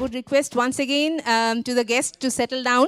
would request once again um, to the guests to settle down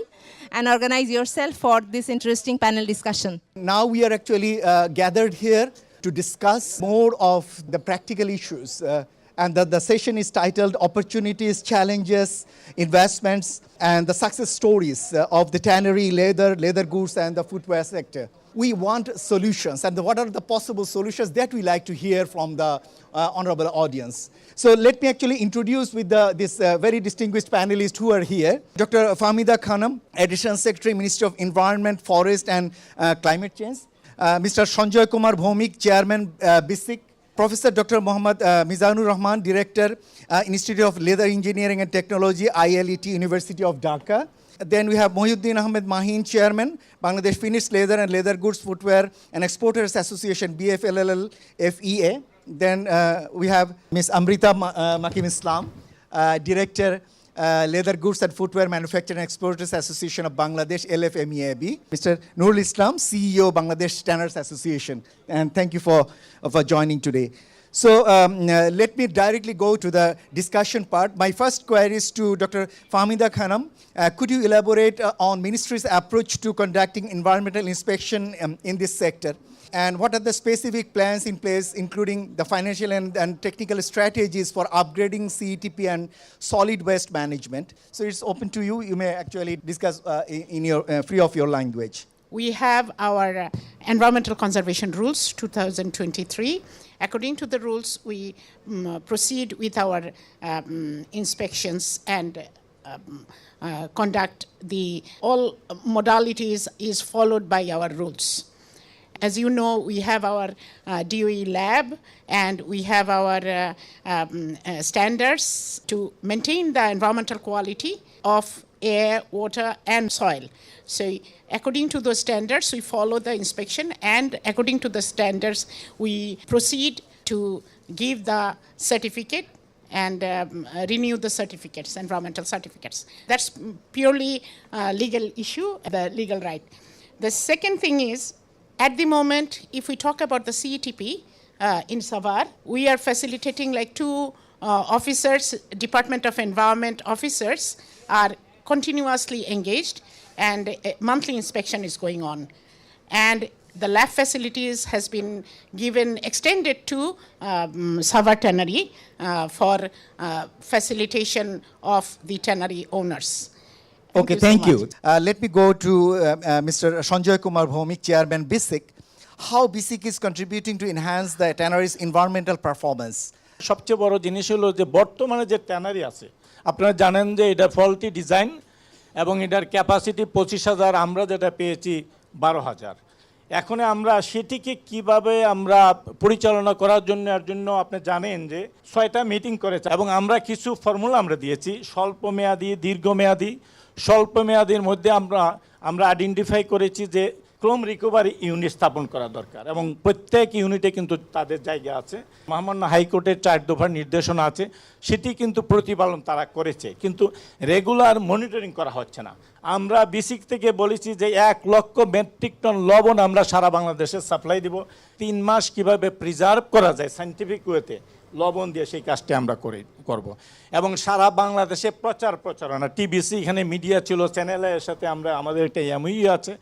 and organize yourself for this interesting panel discussion. Now we are actually uh, gathered here to discuss more of the practical issues. Uh, and the, the session is titled Opportunities, Challenges, Investments, and the Success Stories uh, of the Tannery, Leather, Leather Goods, and the Footwear sector. We want solutions, and what are the possible solutions that we like to hear from the uh, honorable audience. So let me actually introduce with the, this uh, very distinguished panelists who are here. Dr. Famida Khanam, Additional Secretary, Ministry of Environment, Forest and uh, Climate Change. Uh, Mr. Sanjay Kumar Bhomik, Chairman, uh, BISIC. Professor Dr. Mohammad uh, Mizanur Rahman, Director, uh, Institute of Leather Engineering and Technology, ILET, University of Dhaka. Then we have Mohiuddin Ahmed Mahin, Chairman, Bangladesh Finished Leather and Leather Goods Footwear and Exporters Association, BFLLL FEA. Then uh, we have Ms. Amrita Ma- uh, Makim Islam, uh, Director, uh, Leather Goods and Footwear Manufacturing Exporters Association of Bangladesh, LFMEAB. Mr. Nurul Islam, CEO, Bangladesh Standards Association. And thank you for, for joining today. So um, uh, let me directly go to the discussion part. My first query is to Dr. Fahmida Khanam. Uh, could you elaborate uh, on ministry's approach to conducting environmental inspection um, in this sector? And what are the specific plans in place, including the financial and, and technical strategies for upgrading CETP and solid waste management? So it's open to you. You may actually discuss uh, in, in your uh, free of your language. We have our uh, environmental conservation rules 2023. According to the rules, we uh, proceed with our um, inspections and um, uh, conduct the all modalities is followed by our rules. As you know, we have our uh, DOE lab and we have our uh, um, standards to maintain the environmental quality of air, water, and soil. So, according to those standards, we follow the inspection, and according to the standards, we proceed to give the certificate and um, renew the certificates, environmental certificates. That's purely uh, legal issue, the legal right. The second thing is, at the moment, if we talk about the CETP uh, in Savar, we are facilitating like two uh, officers, Department of Environment officers are continuously engaged and a monthly inspection is going on. And the lab facilities has been given extended to um, Savar Tannery uh, for uh, facilitation of the tannery owners. Okay, so thank you. Uh, let me go to uh, uh, Mr. Sanjay Kumar Bhomik, Chairman BISIC. How BISIC is contributing to enhance the tannery's environmental performance? সবচেয়ে বড় জিনিস হলো যে বর্তমানে যে tannery আছে আপনারা জানেন যে এটা ফলটি ডিজাইন এবং এটার ক্যাপাসিটি পঁচিশ হাজার, আমরা যেটা পেয়েছি বারো হাজার। এখন আমরা সেটিকে কীভাবে আমরা পরিচালনা করার জন্য, এর জন্য আপনি জানেন যে ছয়টা মিটিং করেছে এবং আমরা কিছু ফর্মুলা আমরা দিয়েছি। স্বল্প মেয়াদি দীর্ঘমেয়াদী স্বল্প মেয়াদির মধ্যে আমরা আমরা আইডেন্টিফাই করেছি যে ক্রোম রিকভারি ইউনিট স্থাপন করা দরকার এবং প্রত্যেক ইউনিটে কিন্তু তাদের জায়গা আছে। মহামান্য হাইকোর্টের চার দফার নির্দেশনা আছে। সেটি কিন্তু প্রতিপালন তারা করেছে। কিন্তু রেগুলার মনিটরিং করা হচ্ছে না। আমরা বিসিক থেকে বলেছি যে এক লক্ষ মেট্রিক টন লবণ আমরা সারা বাংলাদেশে সাপ্লাই দিব। তিন মাস কীভাবে প্রিজার্ভ করা যায় সাইন্টিফিক ওয়েতে লবণ দিয়ে সেই কাজটি আমরা করে, করব। এবং সারা বাংলাদেশে প্রচার প্রচারণা, টিবিসি এখানে মিডিয়া ছিল, চ্যানেলের সাথে আমরা, আমাদের একটা এমই আছে।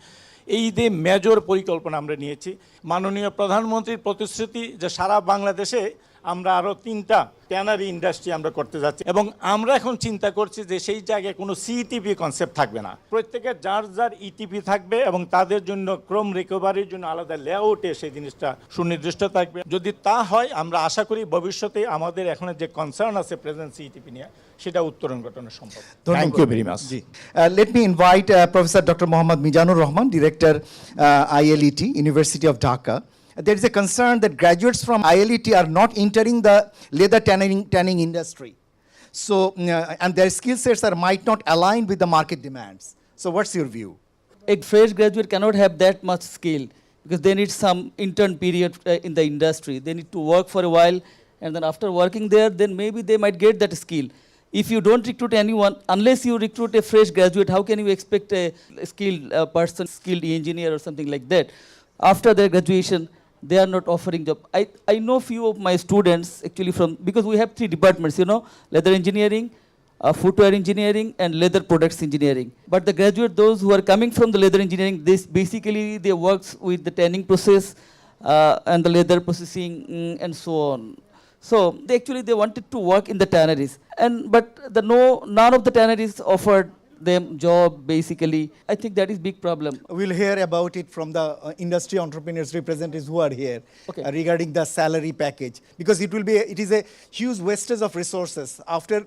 এই যে মেজর পরিকল্পনা আমরা নিয়েছি, মাননীয় প্রধানমন্ত্রীর প্রতিশ্রুতি যে সারা বাংলাদেশে আমরা আরও তিনটা ট্যানারি ইন্ডাস্ট্রি আমরা করতে যাচ্ছি এবং আমরা এখন চিন্তা করছি যে সেই জায়গায় কোনো সিইটিপি কনসেপ্ট থাকবে না। প্রত্যেকের যার যার ইটিপি থাকবে এবং তাদের জন্য ক্রম রিকভারির জন্য আলাদা লেআউটে সেই জিনিসটা সুনির্দিষ্ট থাকবে। যদি তা হয়, আমরা আশা করি ভবিষ্যতে আমাদের এখন যে কনসার্ন আছে প্রেজেন্ট সিইটিপি নিয়ে সেটা উত্তরণ ঘটানো সম্ভব thank you very much Uh, let me invite uh, Professor Dr. Mohammad Mijanur Rahman, Director, uh, ILET, University of Dhaka. There is a concern that graduates from ILET are not entering the leather tanning, tanning industry. So, uh, and their skill sets are might not align with the market demands. So, what's your view? a fresh graduate cannot have that much skill because they need some intern period uh, in the industry. They need to work for a while, and then after working there, then maybe they might get that skill. If you don't recruit anyone, unless you recruit a fresh graduate, how can you expect a skilled uh, person, skilled engineer or something like that? After their graduation, they are not offering job. I, I know few of my students actually from because we have three departments, you know, leather engineering, uh, footwear engineering and leather products engineering. But the graduate, those who are coming from the leather engineering, this basically they works with the tanning process uh, and the leather processing mm, and so on. So they actually they wanted to work in the tanneries, and but the no none of the tanneries offered them job basically. I think that is big problem. We'll hear about it from the uh, industry entrepreneurs representatives who are here Okay. uh, regarding the salary package because it will be it is a huge wastage of resources after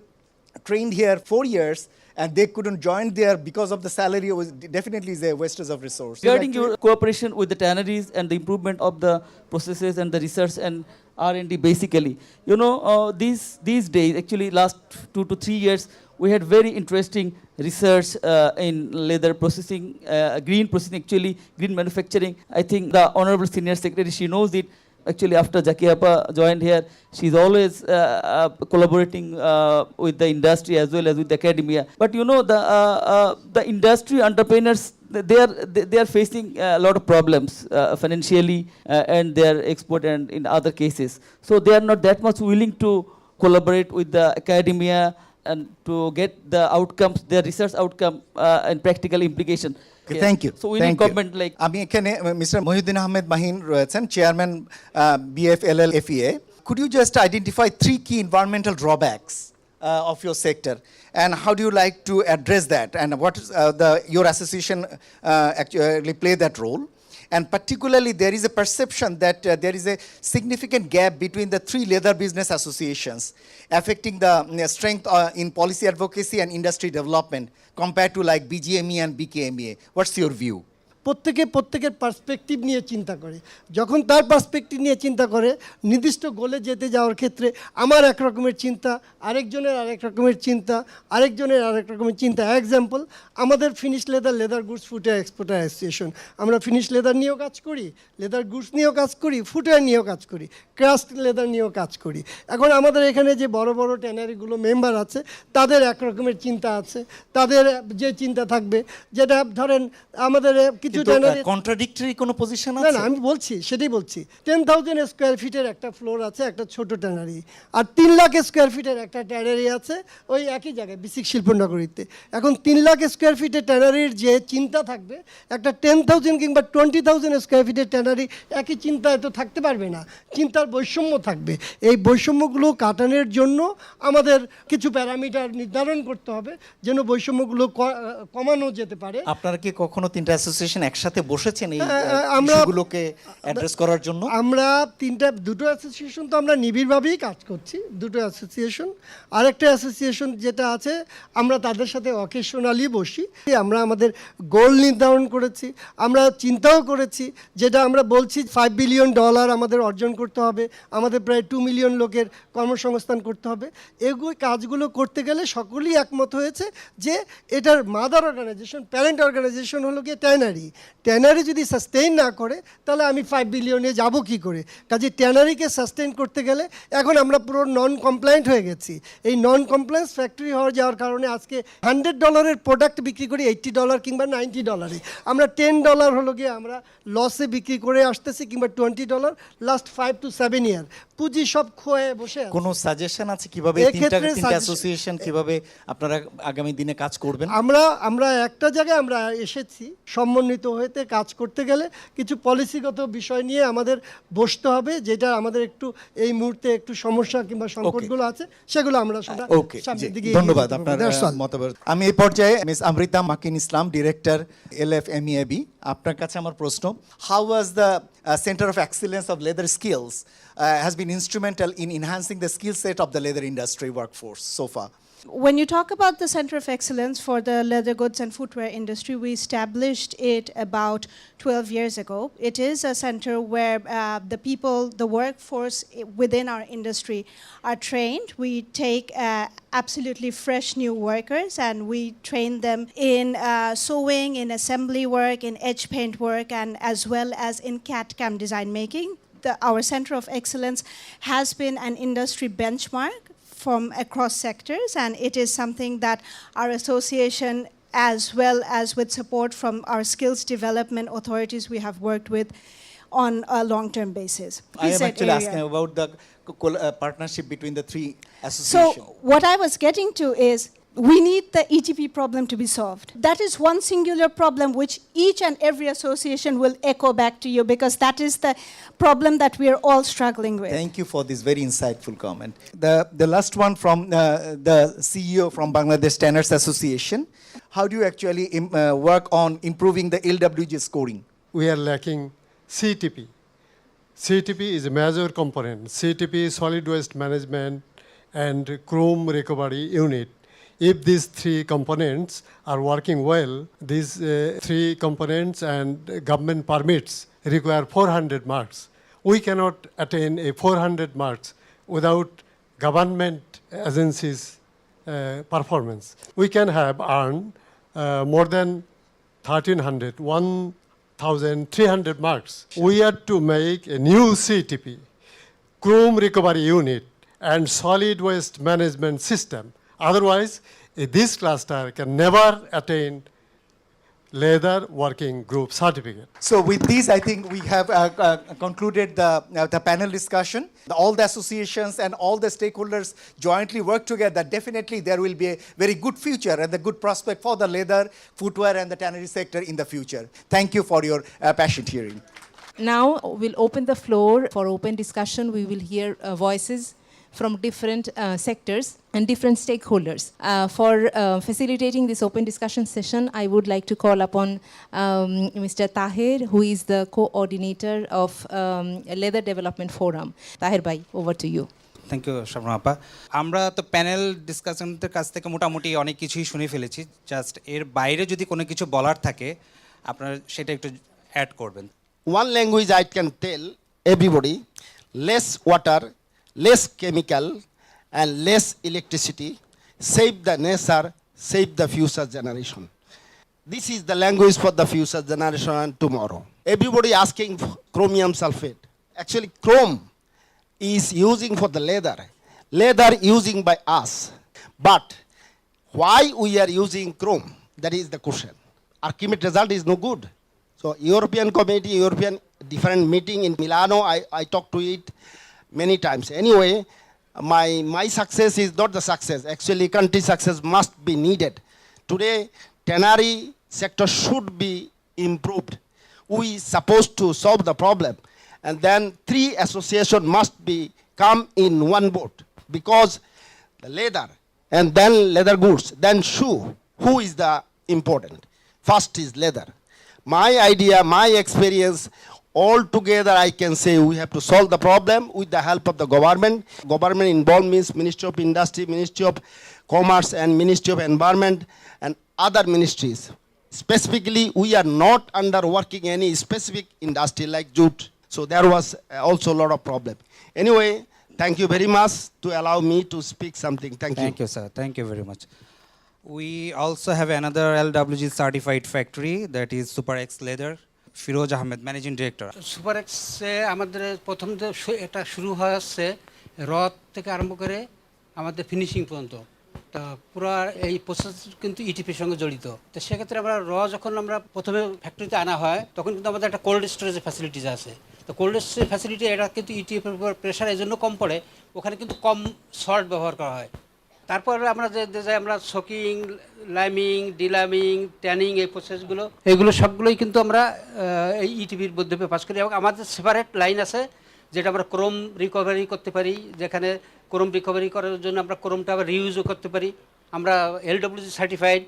trained here 4 years and they couldn't join there because of the salary was definitely is a wastage of resource. Regarding your cooperation with the tanneries and the improvement of the processes and the research and R&D basically, you know, uh, these, these days, actually last two to three years, we had very interesting research uh, in leather processing, uh, green processing actually, green manufacturing. I think the Honorable Senior Secretary, she knows it. Actually, after Jackie Appa joined here, she's always uh, uh, collaborating uh, with the industry as well as with the academia. But you know, the uh, uh, the industry entrepreneurs they are they, they are facing a lot of problems uh, financially uh, and their export and in other cases. So they are not that much willing to collaborate with the academia and to get the outcomes, their research outcome uh, and practical implication. Okay, thank you. So we Thank need you. comment like আমি এখানে mister Mohiuddin Ahmed Mahin রয়েছেন chairman বিএফএলএল এফইএ could you just identify three কি environmental drawbacks of your sector And how do you like to address that and what is uh, the your association uh, actually play that role and particularly there is a perception that uh, there is a significant gap between the three leather business associations affecting the mm, strength uh, in policy advocacy and industry development compared to like BGME and BKMEA. What's your view? প্রত্যেকে প্রত্যেকের perspective নিয়ে চিন্তা করে। যখন তার perspective নিয়ে চিন্তা করে, নির্দিষ্ট গোলে যেতে যাওয়ার ক্ষেত্রে আমার এক রকমের চিন্তা, আরেকজনের আরেক রকমের চিন্তা, আরেকজনের আরেক রকমের চিন্তা। এক্সাম্পল আমাদের finish leather leather goods footwear exporter association আমরা ফিনিশ লেদার নিয়েও কাজ করি লেদার গুডস নিয়েও কাজ করি ফুটওয়্যার নিয়েও কাজ করি ক্রাস্ট লেদার নিয়েও কাজ করি। এখন আমাদের এখানে যে বড় বড় ট্যানারিগুলো মেম্বার আছে, তাদের এক রকমের চিন্তা আছে। তাদের যে চিন্তা থাকবে, যেটা ধরেন আমাদের কন্ট্রাডিক্টরি কোনো পজিশন না না আমি বলছি সেটাই বলছি। টেন থাউজেন্ড স্কোয়ার ফিটের একটা ফ্লোর আছে একটা ছোট ট্যানারি আর তিন লাখ স্কোয়ার ফিটের একটা ট্যানারি আছে ওই একই জায়গায় বিসিক শিল্পনগরীতে এখন তিন লাখ স্কোয়ার ফিটের ট্যানারির যে চিন্তা থাকবে একটা টেন থাউজেন্ড কিংবা টোয়েন্টি থাউজেন্ড স্কোয়ার ফিটের ট্যানারি একই চিন্তায় তো থাকতে পারবে না। চিন্তার বৈষম্য থাকবে। এই বৈষম্যগুলো কাটানোর জন্য আমাদের কিছু প্যারামিটার নির্ধারণ করতে হবে যেন বৈষম্যগুলো কমানো যেতে পারে। আপনারা কি কখনো তিনটা অ্যাসোসিয়েশন একসাথে বসেছেন এই আমরা- ইস্যুগুলোকে অ্যাড্রেস করার জন্য? আমরা তিনটা দুটো অ্যাসোসিয়েশন তো আমরা নিবিড়ভাবেই কাজ করছি দুটো অ্যাসোসিয়েশন আরেকটা অ্যাসোসিয়েশন যেটা আছে আমরা তাদের সাথে অকেশনালি বসি। আমরা আমাদের গোল নির্ধারণ করেছি আমরা চিন্তাও করেছি যেটা আমরা বলছি ফাইভ বিলিয়ন ডলার আমাদের অর্জন করতে হবে আমাদের প্রায় টু মিলিয়ন লোকের কর্মসংস্থান করতে হবে। এগুলো কাজগুলো করতে গেলে সকলেই একমত হয়েছে যে এটার মাদার অর্গানাইজেশন প্যারেন্ট অর্গানাইজেশন হলো গিয়ে ট্যানারি ট্যানারি যদি সাস্টেইন না করে, তাহলে আমি ফাইভ বিলিয়নে যাব কি করে? কাজে ট্যানারিকে সাস্টেইন করতে গেলে এখন আমরা পুরো নন কমপ্লায়েন্ট হয়ে গেছি। এই নন কমপ্লায়েন্স ফ্যাক্টরি হওয়ার যাওয়ার কারণে আজকে হান্ড্রেড ডলারের প্রোডাক্ট বিক্রি করি এইট্টি ডলার কিংবা নাইনটি ডলারে আমরা টেন ডলার হলো গিয়ে আমরা লসে বিক্রি করে আসতেছি কিংবা twenty dollar last five to seven year পুঁজি সব খোয়ে বসে। কোনো সাজেশন আছে কীভাবে এই তিনটা তিনটা অ্যাসোসিয়েশন কীভাবে আপনারা আগামী দিনে কাজ করবেন? আমরা আমরা একটা জায়গায় আমরা এসেছি সমন্বিত হইতে কাজ করতে গেলে কিছু পলিসিগত বিষয় নিয়ে আমাদের বসতে হবে যেটা আমাদের একটু এই মুহূর্তে একটু সমস্যা কিংবা সংকটগুলো আছে সেগুলো আমরা সেটা ওকে সামনের দিকে ধন্যবাদ আপনার মতামত। আমি এই পর্যায়ে Miss Amrita Makin Islam director L F M আপনার কাছে আমার প্রশ্ন how was the centre of excellence of leather skills has been instrumental in enhancing the skill set of the leather industry workforce sofa when you talk about the Center of Excellence for the leather goods and footwear industry, we established it about 12 years ago. It is a center where uh, the people, the workforce within our industry are trained. We take uh, absolutely fresh new workers and we train them in uh, sewing, in assembly work, in edge paint work, and as well as in CAD-CAM design making. The, our Center of Excellence has been an industry benchmark from across sectors, and it is something that our association, as well as with support from our skills development authorities, we have worked with on a long-term basis. I Please am actually area. asking about the uh, partnership between the three associations. So what I was getting to is we need the ETP problem to be solved. That is one singular problem which each and every association will echo back to you because that is the problem that we are all struggling with. Thank you for this very insightful comment. The, the last one from uh, the CEO from Bangladesh Tanners Association. How do you actually im- uh, work on improving the LWG scoring? we are lacking CTP. CTP is a major component. CTP is solid waste management and chrome recovery unit. If these three components are working well, these uh, three components and government permits require 400 marks. We cannot attain a 400 marks without government agencies' uh, performance. We can have earned uh, more than 1300, 1300 marks. We had to make a new CTP, chrome recovery unit, and solid waste management system. Otherwise, eh, this cluster can never attain leather working group certificate. So with this, I think we have uh, uh, concluded the, uh, the panel discussion. All the associations and all the stakeholders jointly work together. Definitely there will be a very good future and a good prospect for the leather, footwear and the tannery sector in the future. Thank you for your uh, passionate hearing. Now we'll open the floor for open discussion. We will hear uh, voices from different uh, sectors and different stakeholders. Uh, for uh, facilitating this open discussion session, I would like to call upon um, Mr. Tahir, who is the coordinator of um, Leather Development Forum. Tahir Bhai, over to you. Thank you Sharma আপা আমরা তো panel ডিসকাশনদের কাছ থেকে মোটামুটি অনেক কিছুই শুনে ফেলেছি জাস্ট এর বাইরে যদি কোনো কিছু বলার থাকে আপনারা সেটা একটু অ্যাড করবেন one language I can tell everybody less water, less chemical, and less electricity. Save the nature, save the future generation. This is the language for the future generation and tomorrow. Everybody asking chromium sulfate. Actually, chrome is using for the leather. Leather using by us. But why we are using chrome? That is the question. Archimate result is no good. So European committee, European different meeting in Milano, I, I talked to it many times. Anyway, my, my success is not the success. Actually, country success must be needed. Today, tannery sector should be improved. We supposed to solve the problem. And then three association must be come in one boat because the leather and then leather goods, then shoe. Who is the important? First is leather. My idea, my experience, all together, I can say we have to solve the problem with the help of the government. Government involved means Ministry of Industry, Ministry of Commerce, and Ministry of Environment, and other ministries. Specifically, we are not under working any specific industry like jute. So there was uh, also a lot of problem. Anyway, thank you very much to allow me to speak something. Thank you. Thank you, sir. Thank you very much. We also have another LWG certified factory that is Super X Leather. Firoz Ahmed managing director super এক্সে আমাদের প্রথম যে এটা শুরু হয়ে রথ থেকে আরম্ভ করে আমাদের ফিনিশিং পর্যন্ত। তা পুরো এই প্রসেস কিন্তু ইটিপির সঙ্গে জড়িত। তো সেক্ষেত্রে আমরা র যখন আমরা প্রথমে ফ্যাক্টরিতে আনা হয়, তখন কিন্তু আমাদের একটা কোল্ড স্টোরেজের ফ্যাসিলিটিস আছে। তো কোল্ড স্টোরেজ ফ্যাসিলিটি এটা কিন্তু ইটিএফের উপর প্রেশার এই জন্য কম পড়ে। ওখানে কিন্তু কম সল্ট ব্যবহার করা হয়। তারপর আমরা যে যে আমরা সোকিং লাইমিং, ডিলামিং, ট্যানিং এই প্রসেসগুলো এগুলো সবগুলোই কিন্তু আমরা এই ইটিভির মধ্যে পাস করি। এবং আমাদের সেপারেট লাইন আছে, যেটা আমরা ক্রোম রিকভারি করতে পারি, যেখানে ক্রোম রিকভারি করার জন্য আমরা ক্রোমটা আবার রিউজও করতে পারি। আমরা এলডব্লিউজি সার্টিফাইড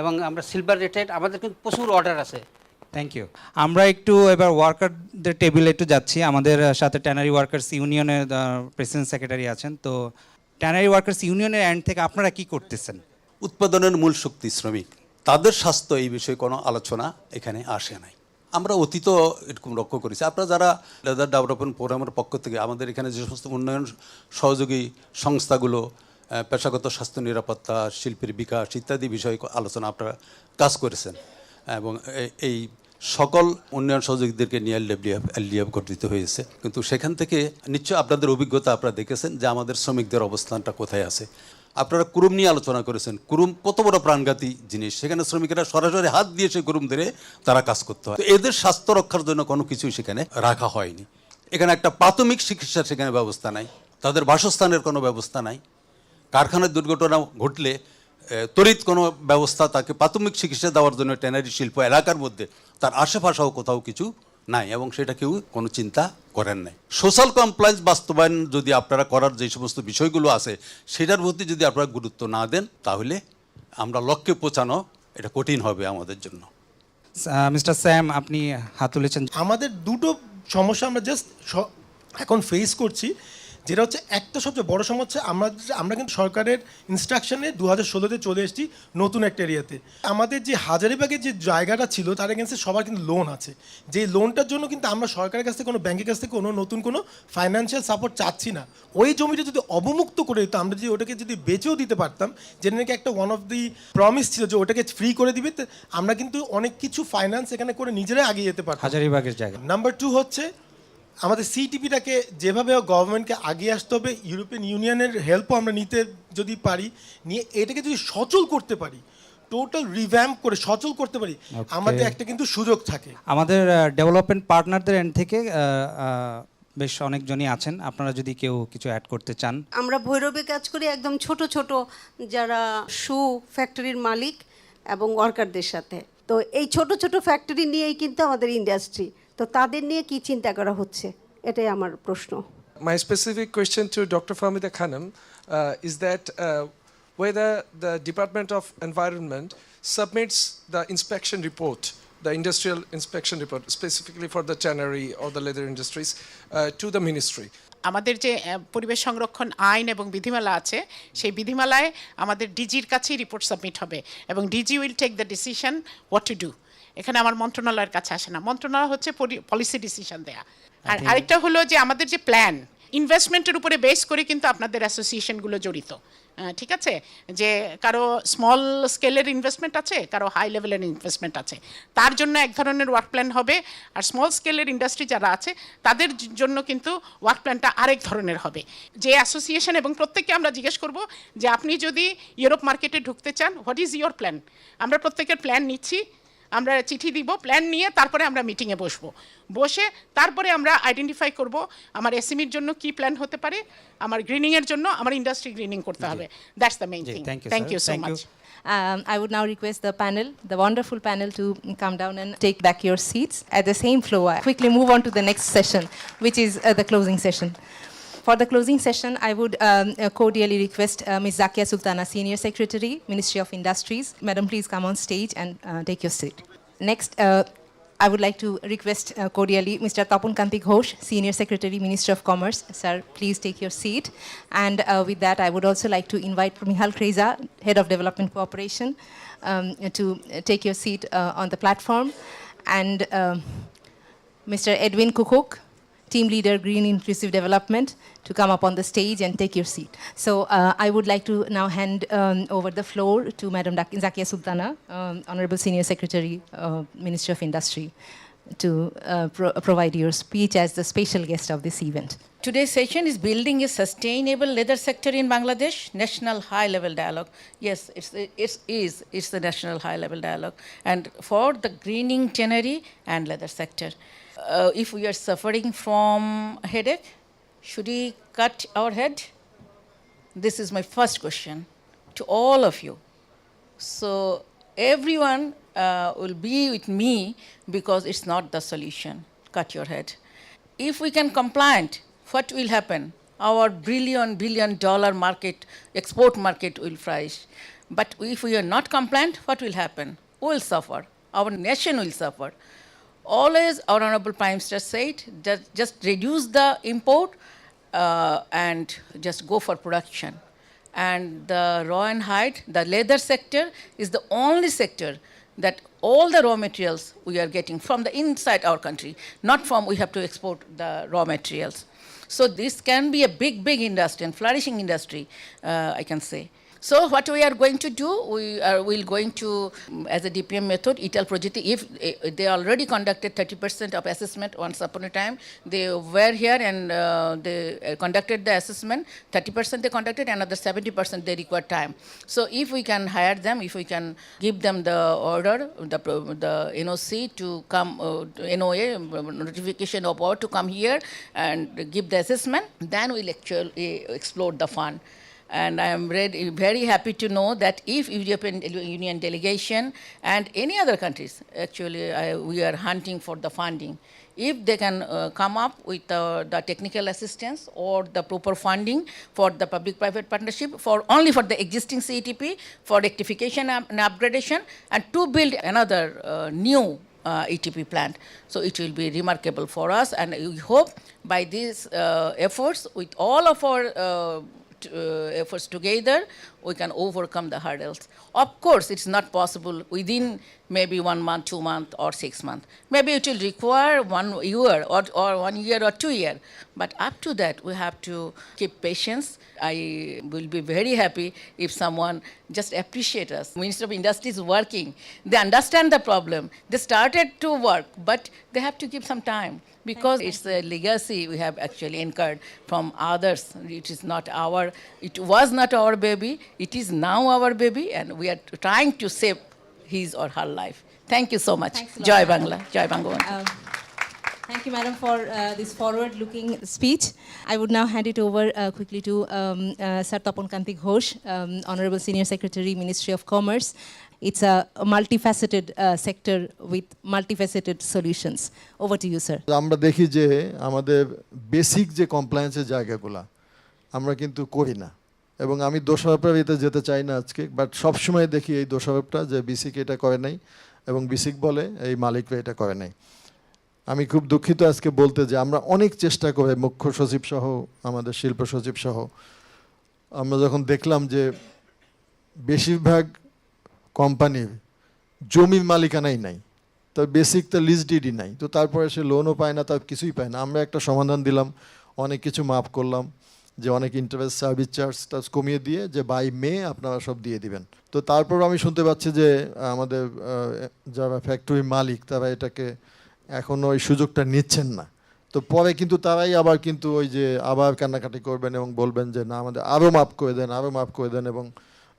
এবং আমরা সিলভার রেটেড আমাদের কিন্তু প্রচুর অর্ডার আছে। থ্যাংক ইউ আমরা একটু এবার ওয়ার্কারদের টেবিলে একটু যাচ্ছি। আমাদের সাথে ট্যানারি ওয়ার্কার্স ইউনিয়নের প্রেসিডেন্ট সেক্রেটারি আছেন। তো ট্যানারি ওয়ার্কার্স ইউনিয়নের অ্যান্ড থেকে আপনারা কি করতেছেন? উৎপাদনের মূল শক্তি শ্রমিক। তাদের স্বাস্থ্য এই বিষয়ে কোনো আলোচনা এখানে আসে নাই। আমরা অতীত এরকম লক্ষ্য করেছি। আপনারা যারা লেদার ডেভেলপমেন্ট প্রোগ্রামের পক্ষ থেকে আমাদের এখানে যে সমস্ত উন্নয়ন সহযোগী সংস্থাগুলো পেশাগত স্বাস্থ্য নিরাপত্তা, শিল্পের বিকাশ ইত্যাদি বিষয়ে আলোচনা আপনারা কাজ করেছেন। এবং এই সকল উন্নয়ন সহযোগীদেরকে নিয়ে এলডব্লিউএফ এলডিএফ গঠিত হয়েছে। কিন্তু সেখান থেকে নিশ্চয় আপনাদের অভিজ্ঞতা আপনারা দেখেছেন যে আমাদের শ্রমিকদের অবস্থানটা কোথায় আছে। আপনারা কুরুম নিয়ে আলোচনা করেছেন। কুরুম কত বড় প্রাণঘাতী জিনিস। সেখানে শ্রমিকেরা সরাসরি হাত দিয়ে সেই কুরুম ধরে তারা কাজ করতে হয়। তো এদের স্বাস্থ্য রক্ষার জন্য কোনো কিছুই সেখানে রাখা হয়নি। এখানে একটা প্রাথমিক চিকিৎসার সেখানে ব্যবস্থা নাই। তাদের বাসস্থানের কোনো ব্যবস্থা নাই। কারখানার দুর্ঘটনা ঘটলে তড়িৎ কোনো ব্যবস্থা তাকে প্রাথমিক চিকিৎসা দেওয়ার জন্য ট্যানারি শিল্প এলাকার মধ্যে তার আশেপাশেও কোথাও কিছু নাই এবং সেটা কেউ কোনো চিন্তা করেন নাই। সোশ্যাল কমপ্লায়েন্স বাস্তবায়ন যদি আপনারা করার যে সমস্ত বিষয়গুলো আছে সেটার প্রতি যদি আপনারা গুরুত্ব না দেন তাহলে আমরা লক্ষ্যে পৌঁছানো এটা কঠিন হবে আমাদের জন্য। মিস্টার স্যাম আপনি হাত তুলেছেন। আমাদের দুটো সমস্যা আমরা জাস্ট এখন ফেস করছি। যেটা হচ্ছে একটা সবচেয়ে বড় সমস্যা হচ্ছে আমরা আমরা কিন্তু সরকারের ইনস্ট্রাকশনে দু হাজার ষোলোতে চলে এসেছি নতুন একটা এরিয়াতে। আমাদের যে হাজারিবাগের যে জায়গাটা ছিল তার এগেন্সে সবার কিন্তু লোন আছে। যে লোনটার জন্য কিন্তু আমরা সরকারের কাছ থেকে কোনো ব্যাংকের কাছ থেকে কোনো নতুন কোনো ফাইন্যান্সিয়াল সাপোর্ট চাচ্ছি না। ওই জমিটা যদি অবমুক্ত করে দিত আমরা যদি ওটাকে যদি বেচেও দিতে পারতাম যেটা নাকি একটা ওয়ান অফ দি প্রমিস ছিল যে ওটাকে ফ্রি করে দিবে তো আমরা কিন্তু অনেক কিছু ফাইন্যান্স এখানে করে নিজেরাই এগিয়ে যেতে পারতাম। হাজারিবাগের জায়গা। নাম্বার টু হচ্ছে আমাদের সিটিপিটাকে যেভাবে গভর্নমেন্টকে আগিয়ে আসতে হবে ইউরোপিয়ান ইউনিয়নের হেল্পও আমরা নিতে যদি পারি নিয়ে এটাকে যদি সচল করতে পারি টোটাল রিভ্যাম্প করে সচল করতে পারি আমাদের একটা কিন্তু সুযোগ থাকে। আমাদের ডেভেলপমেন্ট পার্টনারদের এন্ড থেকে বেশ অনেকজনই আছেন। আপনারা যদি কেউ কিছু অ্যাড করতে চান। আমরা ভৈরবে কাজ করি একদম ছোট ছোট যারা শু ফ্যাক্টরির মালিক এবং ওয়ার্কারদের সাথে। তো এই ছোট ছোট ফ্যাক্টরি নিয়েই কিন্তু আমাদের ইন্ডাস্ট্রি তো তাদের নিয়ে কি চিন্তা করা হচ্ছে? এটাই আমার প্রশ্ন। My specific question to doctor Fahmida Khanam is that whether the department of environment submits the inspection report the industrial inspection report specifically for the tannery or the leather industries to the ministry আমাদের যে uh, পরিবেশ সংরক্ষণ আইন এবং বিধিমালা আছে সেই বিধিমালায় আমাদের ডিজির কাছেই রিপোর্ট সাবমিট হবে এবং DG will take the decision what to do এখানে আমার মন্ত্রণালয়ের কাছে আসে না। মন্ত্রণালয় হচ্ছে পলিসি ডিসিশন দেয়া। আর আরেকটা হলো যে আমাদের যে প্ল্যান ইনভেস্টমেন্টের উপরে বেস করে কিন্তু আপনাদের অ্যাসোসিয়েশনগুলো জড়িত। ঠিক আছে? যে কারও স্মল স্কেলের ইনভেস্টমেন্ট আছে কারও হাই লেভেলের ইনভেস্টমেন্ট আছে। তার জন্য এক ধরনের ওয়ার্ক প্ল্যান হবে। আর স্মল স্কেলের ইন্ডাস্ট্রি যারা আছে তাদের জন্য কিন্তু ওয়ার্ক প্ল্যানটা আরেক ধরনের হবে। যে অ্যাসোসিয়েশন এবং প্রত্যেককে আমরা জিজ্ঞেস করব যে আপনি যদি ইউরোপ মার্কেটে ঢুকতে চান হোয়াট ইজ ইয়োর প্ল্যান আমরা প্রত্যেকের প্ল্যান নিচ্ছি। আমরা চিঠি দিব প্ল্যান নিয়ে তারপরে আমরা মিটিংয়ে বসবো বসে তারপরে আমরা আইডেন্টিফাই করব আমার এসএমইর জন্য কি প্ল্যান হতে পারে আমার গ্রিনিংয়ের জন্য আমার ইন্ডাস্ট্রি গ্রিনিং করতে হবে that's the main thing thank you so much Um, I would now request the panel, the wonderful panel, to come down and take back your seats at the same floor. Quickly move on to the next session, which is uh, the closing session. For the closing session, I would um, uh, cordially request uh, Ms. Zakia Sultana, Senior Secretary, Ministry of Industries. Madam, please come on stage and uh, take your seat. Next, uh, I would like to request uh, cordially Mr. Tapun Kanti Ghosh, Senior Secretary, Ministry of Commerce. Sir, please take your seat. And uh, with that, I would also like to invite Mihal Kreza, Head of Development Cooperation, um, to uh, take your seat uh, on the platform. And um, Mr. Edwin Kukuk, Team Leader Green Inclusive Development, to come up on the stage and take your seat. So uh, I would like to now hand um, over the floor to Madam Zakia Sultana, um, Honorable Senior Secretary, uh, Ministry of Industry, to uh, pro- provide your speech as the special guest of this event. Today's session is building a sustainable leather sector in Bangladesh, national high-level dialogue. Yes, it's, it's it's the national high-level dialogue, and for the greening tannery and leather sector. Uh, if we are suffering from headache, should we cut our head? This is my first question to all of you. So everyone uh, will be with me because it's not the solution. Cut your head. If we can compliant, what will happen? Our billion billion dollar market, export market will flourish. But if we are not compliant, what will happen? We will suffer. Our nation will suffer. Always, our honorable prime minister said, just, just reduce the import uh, and just go for production and the raw and hide, the leather sector is the only sector that all the raw materials we are getting from the inside our country, not from we have to export the raw materials. So this can be a big, big industry and flourishing industry, uh, I can say. So what we are going to do, we are will going to, um, as a DPM method, ETL project, if uh, they already conducted 30% of assessment once upon a time, they were here and uh, they uh, conducted the assessment, 30% they conducted, another 70% they require time. So if we can hire them, if we can give them the order, the, the NOC to come, uh, NOA, um, notification of order to come here and give the assessment, then we'll actually explore the fund. And I am very happy to know that if European Union delegation and any other countries, actually, I, we are hunting for the funding. If they can uh, come up with uh, the technical assistance or the proper funding for the public-private partnership for only for the existing CETP, for rectification and upgradation, and to build another uh, new uh, ETP plant. So it will be remarkable for us, and we hope by these uh, efforts, with all of our uh, Uh, efforts together, we can overcome the hurdles. Of course, it's not possible within maybe one month, two months, or six months. Maybe it will require one year or, or one year or two year. But up to that, we have to keep patience. I will be very happy if someone just appreciate us. Minister of Industry is working. They understand the problem. They started to work, but they have to give some time because it's a legacy we have actually incurred from others. It is not our, it was not our baby. It is now our baby, and we are trying to save his or her life. Thank you so much. Thanks a lot, Joy. Bangla. Joy Bangla. Um, Thank you, madam, for uh, this forward-looking speech. I would now hand it over uh, quickly to um, uh, Sir Tapan Kanti Ghosh, um, Honorable Senior Secretary, Ministry of Commerce. It's a, multifaceted uh, sector with multifaceted solutions. Over to you, sir. আমরা দেখি যে আমাদের basic যে কমপ্লায়েন্সের জায়গাগুলো আমরা কিন্তু করি না এবং আমি দোষারোপের এতে যেতে চাই না আজকে বাট সবসময় দেখি এই দোষারোপটা যে বিসিক এটা করে নাই এবং বিসিক বলে এই মালিকরা এটা করে নাই আমি খুব দুঃখিত আজকে বলতে যে আমরা অনেক চেষ্টা করে মুখ্য সচিব সহ আমাদের শিল্প সচিব সহ আমরা যখন দেখলাম যে বেশিরভাগ কোম্পানির জমির মালিকানাই নাই, তার বেসিক তো লিজ ডিডি নাই, তো তারপরে সে লোনও পায় না, তার কিছুই পায় না। আমরা একটা সমাধান দিলাম, অনেক কিছু মাফ করলাম, যে অনেক ইন্টারেস্ট সার্ভিস চার্জ টার্জ কমিয়ে দিয়ে যে বাই মে আপনারা সব দিয়ে দিবেন। তো তারপর আমি শুনতে পাচ্ছি যে, আমাদের যারা ফ্যাক্টরি মালিক, তারা এটাকে এখনও ওই সুযোগটা নিচ্ছেন না। তো পরে কিন্তু তারাই আবার কিন্তু ওই যে আবার কান্নাকাটি করবেন এবং বলবেন যে, না, আমাদের আরও মাফ করে দেন আরও মাফ করে দেন এবং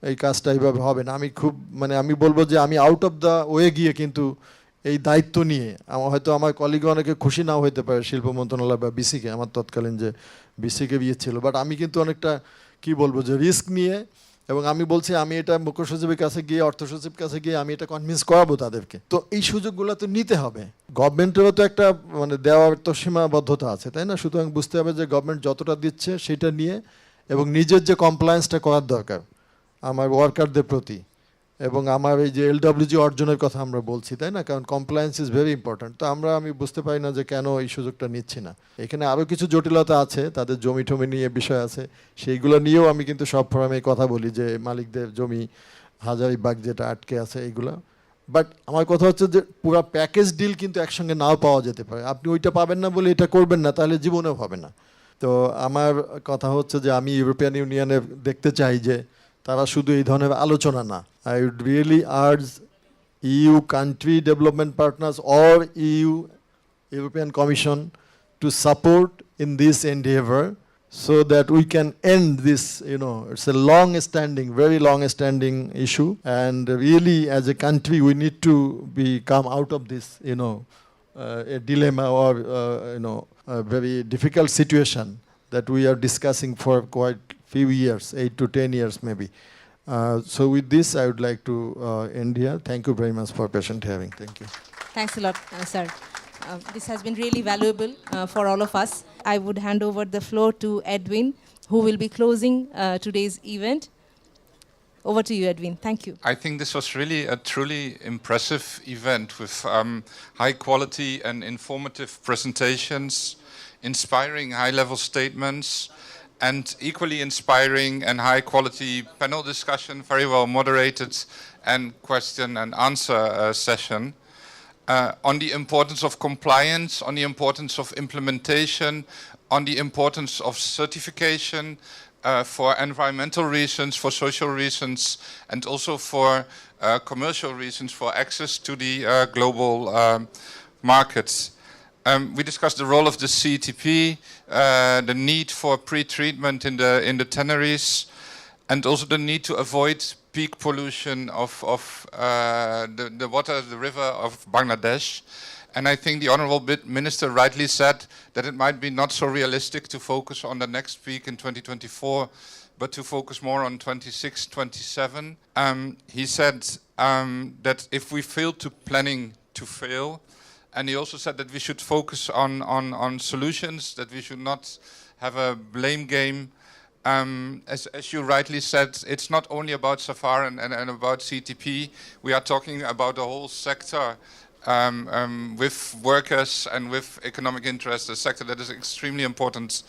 এই কাজটা এইভাবে হবে না। আমি খুব মানে আমি বলব যে আমি আউট অফ দ্য ওয়ে গিয়ে কিন্তু এই দায়িত্ব নিয়ে আমার হয়তো আমার কলিগ অনেকে খুশি নাও হতে পারে শিল্প মন্ত্রণালয় বা বিসিকে আমার তৎকালীন যে বিসিকে বিয়ে ছিল। বাট আমি কিন্তু অনেকটা, কি বলব যে রিস্ক নিয়ে এবং আমি বলছি আমি এটা মুখ্য সচিবের কাছে গিয়ে, অর্থ সচিবের কাছে গিয়ে আমি এটা কনভিন্স করাবো তাদেরকে। তো এই সুযোগগুলো তো নিতে হবে। গভর্নমেন্টেরও তো একটা মানে দেওয়ার তো সীমাবদ্ধতা আছে, তাই না? সুতরাং বুঝতে হবে যে গভর্নমেন্ট যতটা দিচ্ছে সেটা নিয়ে এবং নিজের যে কমপ্লায়েন্সটা করার দরকার। আমার ওয়ার্কারদের প্রতি এবং আমার এই যে এলডব্লিউজি অর্জনের কথা আমরা বলছি, তাই না? কারণ কমপ্লায়েন্স ইজ ভেরি ইম্পর্ট্যান্ট তো আমরা, আমি বুঝতে পারি না যে কেন এই সুযোগটা নিচ্ছি না। এখানে আরও কিছু জটিলতা আছে, তাদের জমি টমি নিয়ে বিষয় আছে। সেইগুলো নিয়েও আমি কিন্তু সব ফোরামে কথা বলি যে মালিকদের জমি হাজারিবাগ যেটা আটকে আছে এইগুলো। বাট আমার কথা হচ্ছে যে পুরো প্যাকেজ ডিল কিন্তু একসঙ্গে নাও পাওয়া যেতে পারে। আপনি ওইটা পাবেন না বলে এটা করবেন না, তাহলে জীবনেও হবে না। তো আমার কথা হচ্ছে যে আমি ইউরোপিয়ান ইউনিয়নে দেখতে চাই যে তারা শুধু এই ধরনের আলোচনা না I would really urge you country development partners or you European Commission to support in this endeavor so that we can end this, you know, it's a long standing, very long standing issue. And really, as a country, we need to be come out of this, you know, uh, a dilemma or, uh, you know, a very difficult situation that we are discussing for quite few years, eight to 10 years maybe. Uh, so with this, I would like to uh, end here. Thank you very much for patient hearing. Thank you. Thanks a lot, uh, sir. Uh, this has been really valuable uh, for all of us. I would hand over the floor to Edwin, who will be closing uh, today's event. Over to you, Edwin. Thank you. I think this was really a truly impressive event with um, high quality and informative presentations, inspiring high level statements, and equally inspiring and high quality panel discussion, very well moderated, and question and answer uh, session. Uh, on the importance of compliance, on the importance of implementation, on the importance of certification uh, for environmental reasons, for social reasons, and also for uh, commercial reasons, for access to the uh, global um, markets. Um, we discussed the role of the CTP, uh, the need for pre-treatment in the in the tanneries, and also the need to avoid peak pollution of, of uh, the, the water, the river of Bangladesh, And I think the Honorable Minister rightly said that it might be not so realistic to focus on the next peak in 2024, but to focus more on 26, 27. Um, he said um, that if we fail to planning to fail, and he also said that we should focus on, on, on solutions, that we should not have a blame game. Um, as, as you rightly said, it's not only about Safar and, and, and about CTP. We are talking about the whole sector um, um, with workers and with economic interests, a sector that is extremely important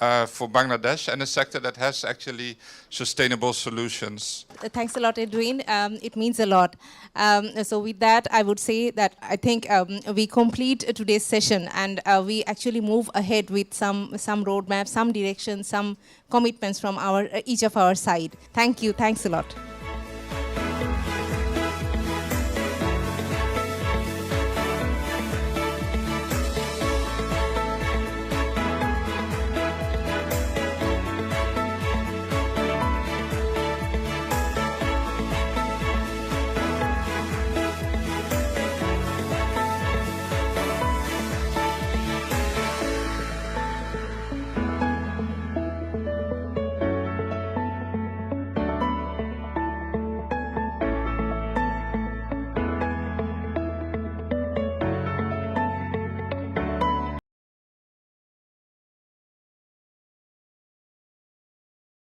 uh, for Bangladesh and a sector that has actually sustainable solutions. Uh, Thanks a lot, Edwin. Um, it means a lot. Um, so, with that, I would say that I think um, we complete today's session and uh, we actually move ahead with some some roadmap, some direction, some commitments from our each of our side. Thank you. Thanks a lot.